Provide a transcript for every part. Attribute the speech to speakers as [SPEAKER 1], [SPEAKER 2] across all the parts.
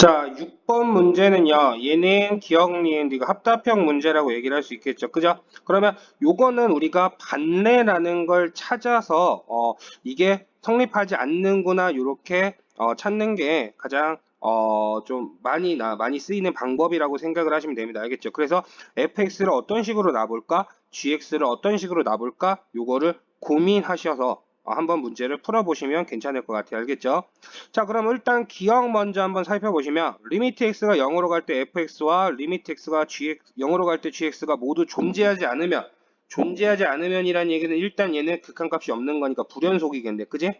[SPEAKER 1] 자, 6번 문제는요. 얘는 기억 니은디가 합답형 문제라고 얘기를 할 수 있겠죠. 그죠? 그러면 요거는 우리가 반례라는 걸 찾아서 어, 이게 성립하지 않는구나 요렇게 어, 찾는 게 가장 어, 좀 많이 나 많이 쓰이는 방법이라고 생각을 하시면 됩니다. 알겠죠? 그래서 fx를 어떤 식으로 놔볼까? gx를 어떤 식으로 놔볼까? 요거를 고민하셔서 어, 한번 문제를 풀어보시면 괜찮을 것 같아요. 알겠죠? 자, 그럼 일단 기억 먼저 한번 살펴보시면 리미트 x가 0으로 갈 때 fx와 리미트 x가 gx 0으로 갈 때 gx가 모두 존재하지 않으면 존재하지 않으면이란 얘기는 일단 얘는 극한값이 없는 거니까 불연속이겠네. 그지?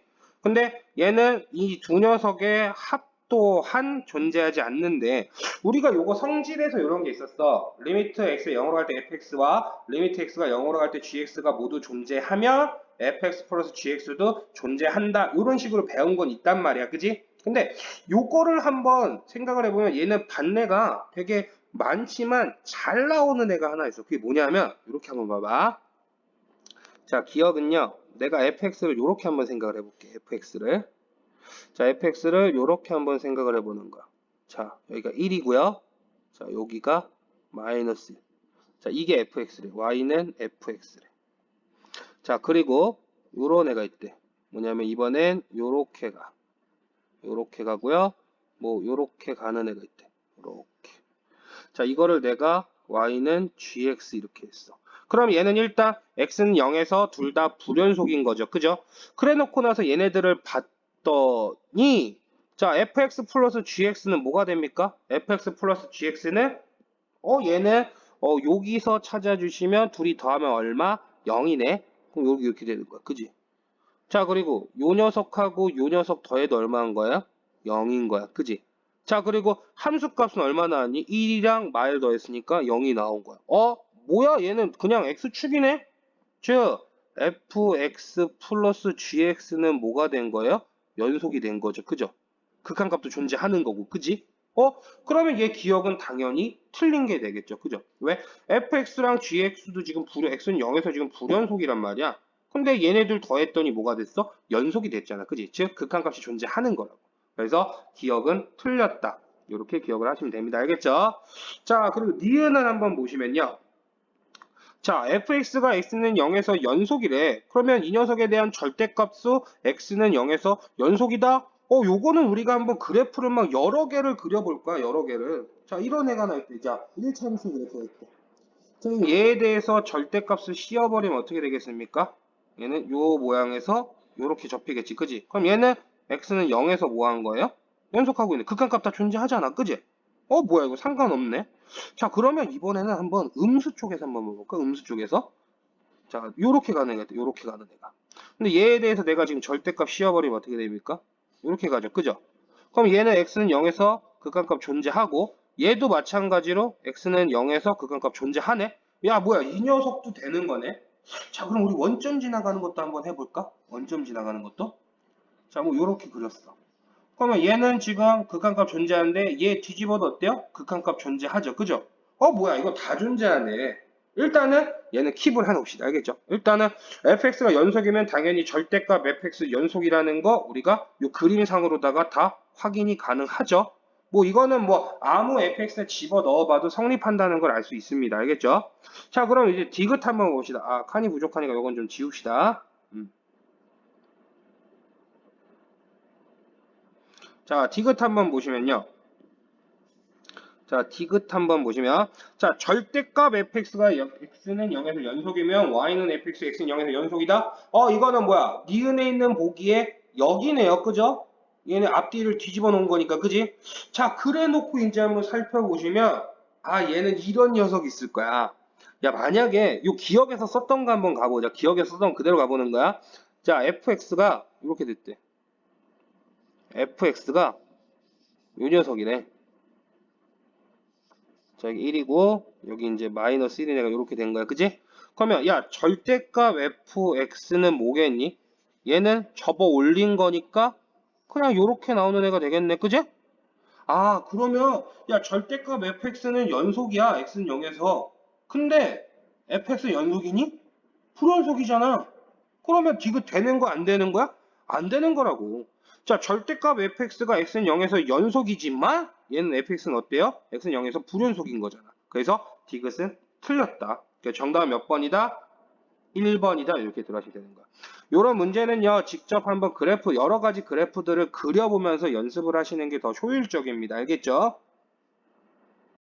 [SPEAKER 1] 근데 얘는 이 두 녀석의 합 또한 존재하지 않는데 우리가 요거 성질에서 이런 게 있었어. 리미트 x가 0으로 갈 때 fx와 리미트 x가 0으로 갈 때 gx가 모두 존재하면 fx 플러스 gx도 존재한다. 이런 식으로 배운 건 있단 말이야. 그지? 근데 요거를 한번 생각을 해보면 얘는 반례가 되게 많지만 잘 나오는 애가 하나 있어. 그게 뭐냐면 이렇게 한번 봐봐. 자, 기억은요. 내가 fx를 이렇게 한번 생각을 해볼게. fx를. 자, fx를 이렇게 한번 생각을 해보는 거야. 자, 여기가 1이고요. 자, 여기가 마이너스 1. 자, 이게 fx래. y는 fx래. 자, 그리고 요런 애가 있대. 뭐냐면 이번엔 요렇게 가. 요렇게 가고요. 뭐 요렇게 가는 애가 있대. 요렇게. 자, 이거를 내가 y는 gx 이렇게 했어. 그럼 얘는 일단 x는 0에서 둘 다 불연속인 거죠. 그죠? 그래 놓고 나서 얘네들을 봤더니 자, fx 플러스 gx는 뭐가 됩니까? fx 플러스 gx는 어 얘는 어 여기서 찾아주시면 둘이 더하면 얼마? 0이네. 그럼 여기 이렇게 되는 거야. 그지? 자, 그리고 요 녀석하고 요 녀석 더해도 얼마인 거야? 0인 거야. 그지? 자, 그리고 함수 값은 얼마 나왔니? 1이랑 마일 더했으니까 0이 나온 거야. 어? 뭐야? 얘는 그냥 x축이네? 즉, fx 플러스 gx는 뭐가 된 거예요? 연속이 된 거죠. 그죠? 극한값도 존재하는 거고. 그지? 어? 그러면 얘 기억은 당연히 틀린 게 되겠죠. 그죠? 왜? fx랑 gx도 지금 불 x는 0에서 지금 불연속이란 말이야. 근데 얘네들 더했더니 뭐가 됐어? 연속이 됐잖아. 그지? 즉, 극한값이 존재하는 거라고. 그래서 기억은 틀렸다. 이렇게 기억을 하시면 됩니다. 알겠죠? 자, 그리고 니은을 한번 보시면요. 자, fx가 x는 0에서 연속이래. 그러면 이 녀석에 대한 절대값수 x는 0에서 연속이다? 어, 요거는 우리가 한번 그래프를 막 여러 개를 그려볼까? 여러 개를. 자, 이런 애가 나올 때, 자, 1차함수 그래프 이렇게. 자, 그럼 얘에 대해서 절대값을 씌워버리면 어떻게 되겠습니까? 얘는 요 모양에서 요렇게 접히겠지. 그지? 그럼 얘는 x는 0에서 뭐 한 거예요? 연속하고 있네. 극한값 다 존재하잖아. 그지? 어, 뭐야, 이거 상관없네. 자, 그러면 이번에는 한번 음수 쪽에서 한번 볼까? 음수 쪽에서. 자, 요렇게 가는 애가, 요렇게 가는 애가. 근데 얘에 대해서 내가 지금 절대값 씌워버리면 어떻게 됩니까? 이렇게 가죠. 그죠? 그럼 얘는 x는 0에서 극한값 존재하고 얘도 마찬가지로 x는 0에서 극한값 존재하네? 야 뭐야 이 녀석도 되는 거네? 자 그럼 우리 원점 지나가는 것도 한번 해볼까? 원점 지나가는 것도? 자뭐 요렇게 그렸어. 그러면 얘는 지금 극한값 존재하는데 얘 뒤집어도 어때요? 극한값 존재하죠. 그죠? 어 뭐야 이거 다 존재하네. 일단은 얘는 킵을 해놓읍시다. 알겠죠? 일단은 fx가 연속이면 당연히 절대값 fx 연속이라는 거 우리가 요 그림상으로다가 다 확인이 가능하죠. 뭐 이거는 뭐 아무 fx에 집어 넣어봐도 성립한다는 걸 알 수 있습니다. 알겠죠? 자 그럼 이제 디귿 한번 봅시다. 아 칸이 부족하니까 이건 좀 지웁시다. 음. 자 디귿 한번 보시면요. 자, 디귿 한번 보시면 자, 절대값 fx가 x는 0에서 연속이면 y는 fx, x는 0에서 연속이다. 어, 이거는 뭐야? 니은에 있는 보기에 여기네요. 그죠? 얘는 앞뒤를 뒤집어 놓은 거니까. 그지? 자, 그래 놓고 이제 한번 살펴보시면 아, 얘는 이런 녀석이 있을 거야. 야, 만약에 요 기억에서 썼던 거 한번 가보자. 기억에서 썼던 거 그대로 가보는 거야. 자, fx가 이렇게 됐대. fx가 요 녀석이네. 자, 여기 1이고, 여기 이제 마이너스 1인 애가 이렇게 된 거야. 그지? 그러면, 야, 절대값 fx는 뭐겠니? 얘는 접어 올린 거니까, 그냥 이렇게 나오는 애가 되겠네. 그지? 아, 그러면, 야, 절대값 fx는 연속이야. x는 0에서. 근데, fx 연속이니? 불연속이잖아. 그러면 디귿 되는 거 안 되는 거야? 안 되는 거라고. 자, 절대값 fx가 x는 0에서 연속이지만 얘는 fx는 어때요? x는 0에서 불연속인 거잖아. 그래서 디귿은 틀렸다. 그러니까 정답은 몇 번이다? 1번이다. 이렇게 들어가시면 되는 거야. 이런 문제는요, 직접 한번 그래프, 여러 가지 그래프들을 그려보면서 연습을 하시는 게 더 효율적입니다. 알겠죠?